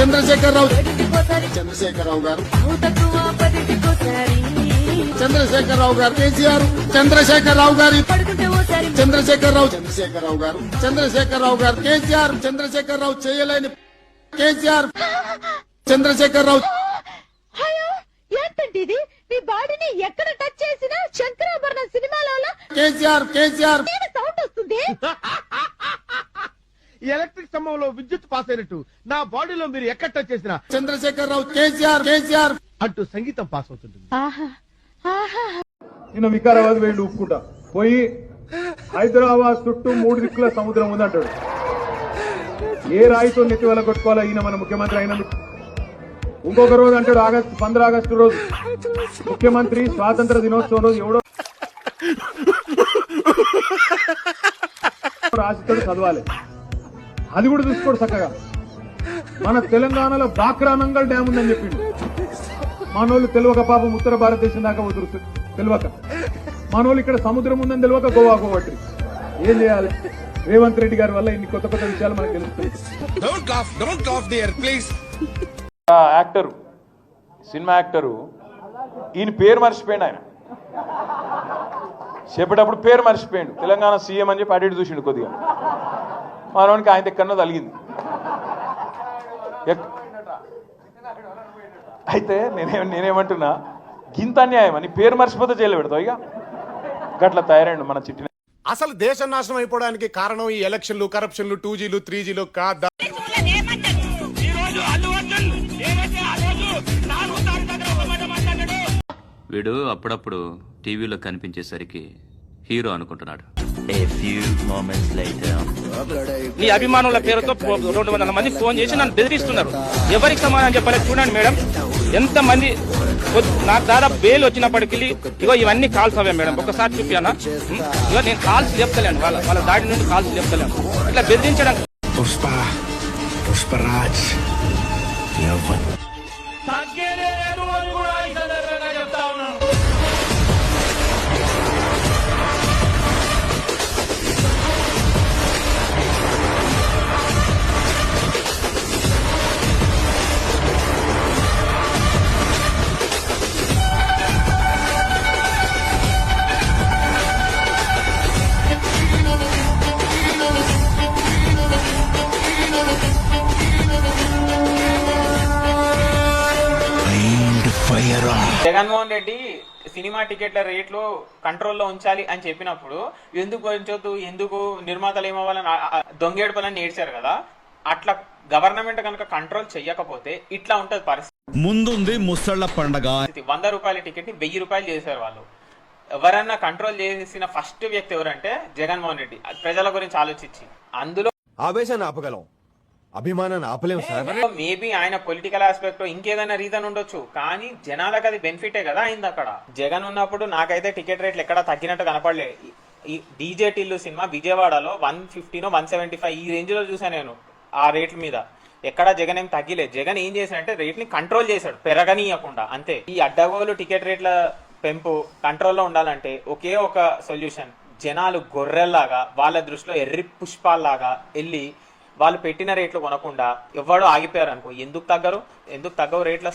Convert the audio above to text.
చంద్రశేఖరరావు. చంద్రశేఖరరావు గారు. చంద్రశేఖరరావు గారు. కేసీఆర్. చంద్రశేఖరరావు గారి. చంద్రశేఖరరావు. చంద్రశేఖరరావు గారు. చంద్రశేఖరరావు గారు. కేసీఆర్. చంద్రశేఖరరావు చేయలేని కేసీఆర్. చంద్రశేఖరరావు. ఏంటంటే మీ బాడీని ఎక్కడ టచ్ చేసినా శంకరాభరణ సినిమాలలో కేసీఆర్ కేసీఆర్. సౌండ్ వస్తుంది? ఈ ఎలక్ట్రిక్ స్తంభంలో విద్యుత్ పాస్ అయినట్టు నా బాడీలో మీరు ఎక్కడ టచ్ చేసినా చంద్రశేఖరరావు కేసీఆర్ కేసీఆర్. అంటూ సంగీతం పాస్ అవుతుంటుంది. నిన్న వికారాబాద్ వెళ్ళి ఉప్పుకుంటా పోయి హైదరాబాద్ చుట్టూ మూడు దిక్కుల సముద్రం ఉందంటాడు. ఏ రాయితో నెత్తి వల్ల కొట్టుకోవాలా ఈయన మన ముఖ్యమంత్రి అయినందుకు. ఇంకొక రోజు అంటాడు ఆగస్టు పంద్ర ఆగస్టు రోజు. ముఖ్యమంత్రి స్వాతంత్ర దినోత్సవం రోజు ఎవడో రాసిస్తాడు చదవాలి. అది కూడా చూసుకోడు చక్కగా. మన తెలంగాణలో బాక్రానంగల్ డ్యామ్ ఉందని చెప్పిండు. మనోళ్ళు తెలియక పాపం ఉత్తర భారతదేశం దాకా వదురు తెలియక మనోళ్ళు ఇక్కడ సముద్రం ఉందని తెలియక గోవా గోవట్రి ఏం చేయాలి? రేవంత్ రెడ్డి గారి వల్ల ఇన్ని కొత్త కొత్త విషయాలు మనకు తెలుస్తాయి. యాక్టరు సినిమా యాక్టరు ఈయన పేరు మర్చిపోయాడు ఆయన. చెప్పేటప్పుడు పేరు మర్చిపోయాడు. తెలంగాణ సీఎం అని చెప్పి ఇటు చూసిండు కొద్దిగా. మనోనికి ఆయన ఎక్కడో తలిగింది అయితే నేనే నేనేమంటున్నా గింత అన్యాయం అని పేరు మర్చిపోతే జైలు పెడతావు ఇక. గట్ల తయారైండు మన చిట్టి అసలు దేశం నాశనం అయిపోవడానికి కారణం ఈ ఎలక్షన్లు కరప్షన్లు టూ జీలు త్రీ జీలు కాదా? వీడు అప్పుడప్పుడు టీవీలో కనిపించేసరికి హీరో అనుకుంటున్నాడు. నీ అభిమానుల పేరుతో రెండు వందల మంది ఫోన్ చేసి నన్ను బెదిరిస్తున్నారు. ఎవరికి సమాధానం చెప్పలేదు చూడండి మేడం. ఎంత మంది కొ- నాకు దాదాపు బెయిల్ వచ్చినప్పటికీ ఇగో ఇవన్నీ కాల్స్ అవే మేడం. ఒకసారి చూపియానా? ఉం? ఇగో నేను కాల్స్ చెప్తలేను. వాళ్ళ వాళ్ళ దాడి నుండి కాల్స్ చెప్తలేను. ఇట్లా బెదిరించడం పుష్ప పుష్పరాజ్ జగన్మోహన్ రెడ్డి సినిమా టికెట్ల రేట్లు కంట్రోల్లో ఉంచాలి అని చెప్పినప్పుడు ఎందుకు పెంచొద్దు ఎందుకు నిర్మాతలు ఏమవ్వాలని దొంగేడుపలని ఏడ్చారు కదా అట్లా గవర్నమెంట్ కనుక కంట్రోల్ చెయ్యకపోతే ఇట్లా ఉంటది పరిస్థితి. ముందుంది ముసళ్ళ పండగ. వంద రూపాయల టికెట్ని వెయ్యి రూపాయలు చేశారు వాళ్ళు. ఎవరన్నా కంట్రోల్ చేసిన ఫస్ట్ వ్యక్తి ఎవరంటే జగన్మోహన్ రెడ్డి. అది ప్రజల గురించి ఆలోచించి. అందులో ఆవేశాన్ని ఆపగలం. అభిమానాన్ని ఆపలేం సార్. మేబీ ఆయన పొలిటికల్ ఆస్పెక్ట్ ఇంకేదైనా రీజన్ ఉండొచ్చు. కానీ జనాలకు అది బెనిఫిటే కదా అయింది అక్కడ. జగన్ ఉన్నప్పుడు నాకైతే టికెట్ రేట్లు ఎక్కడ తగ్గినట్టు కనపడలే. ఈ డీజే టిల్లు సినిమా విజయవాడలో వన్ ఫిఫ్టీనో వన్ సెవెంటీ ఫైవ్ ఈ రేంజ్లో చూసాను నేను ఆ రేట్ల మీద. ఎక్కడ జగన్ ఏం తగ్గిలేదు జగన్ ఏం చేశాడంటే రేట్ని కంట్రోల్ చేశాడు పెరగనీయకుండా అంతే. ఈ అడ్డగోలు టికెట్ రేట్ల పెంపు కంట్రోల్లో ఉండాలంటే ఒకే ఒక సొల్యూషన్ జనాలు గొర్రెల్లాగా వాళ్ళ దృష్టిలో ఎర్రి పుష్పాల్లాగా వెళ్ళి వాళ్ళు పెట్టిన రేట్లు కొనకుండా ఎవడో ఆగిపోయారు అనుకో ఎందుకు తగ్గరు? ఎందుకు తగ్గవు రేట్ల